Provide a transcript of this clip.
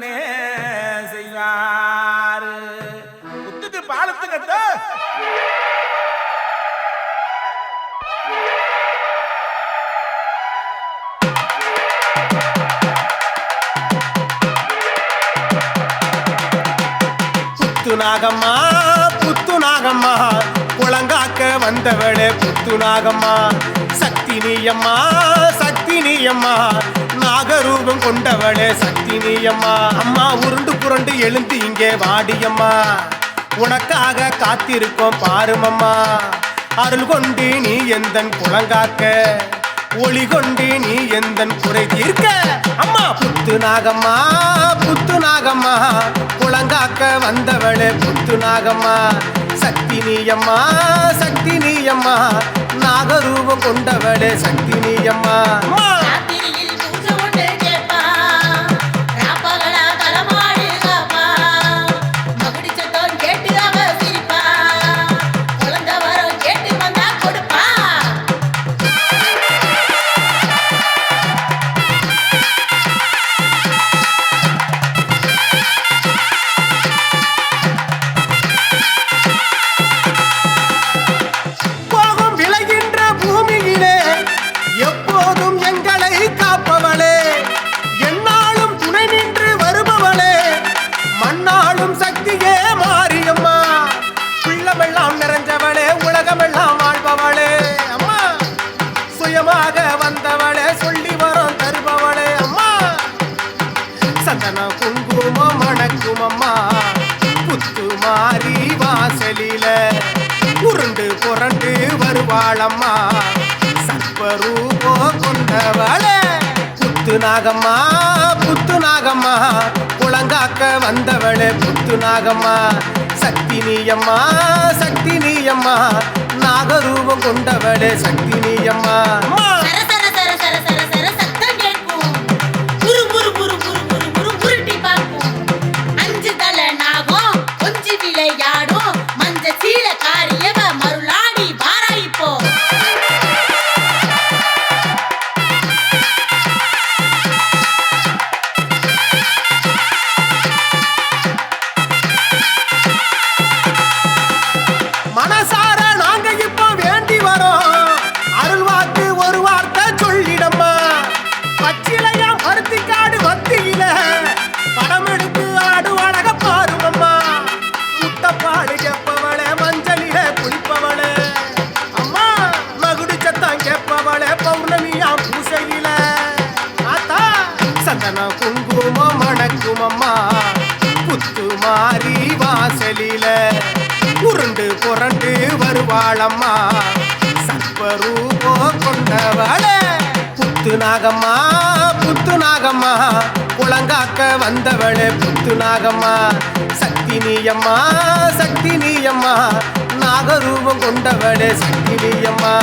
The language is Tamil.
லட்சுமணே செய்வார். குத்துட்டு பாலத்துக்கத்த புத்து புத்துநாகம்மா புத்து குளங்காக்க வந்தவளே புத்துநாகம்மா சக்தி நீயம்மா நீயம்மா நாகரூபம் கொண்டவளே சக்தி நீயம்மா அம்மா உருண்டு புரண்டு எழுந்து இங்கே வாடியம்மா. உனக்காக காத்திருக்கோம் பாருமம்மா. அருள் கொண்டு நீ எந்தன் குளங்காக்க ஒளி கொண்டு நீ எந்தன் குறை தீர்க்க? அம்மா புத்து நாகம்மா புத்து நாகம்மா. குளங்காக்க வந்தவளே புத்து நாகம்மா. சக்தி நீயம்மா சக்தி நீயம்மா நாகரூபம் கொண்டவளே சக்தி நீயம்மா புத்து மாறி வாசலில உருண்டு புரண்டு வருவாளம்மா. சர்வரூபோ கொண்டவளே புத்து நாகம்மா புத்து நாகம்மா. குளங்காக்க வந்தவளே புத்து நாகம்மா. சக்தி நீயம்மா சக்தி நீயம்மா. நாகரூபம் கொண்டவளே சக்தி நீயம்மா. வாழம்மா. சர்வரூபோ கொண்டவளே. புத்து நாகம்மா புத்து நாகம்மா. குளங்காக்க வந்தவளே புத்து நாகம்மா. சக்தி நீயம்மா சக்தி நீயம்மா. நாகரூபம் கொண்டவளே சக்தி நீயம்மா.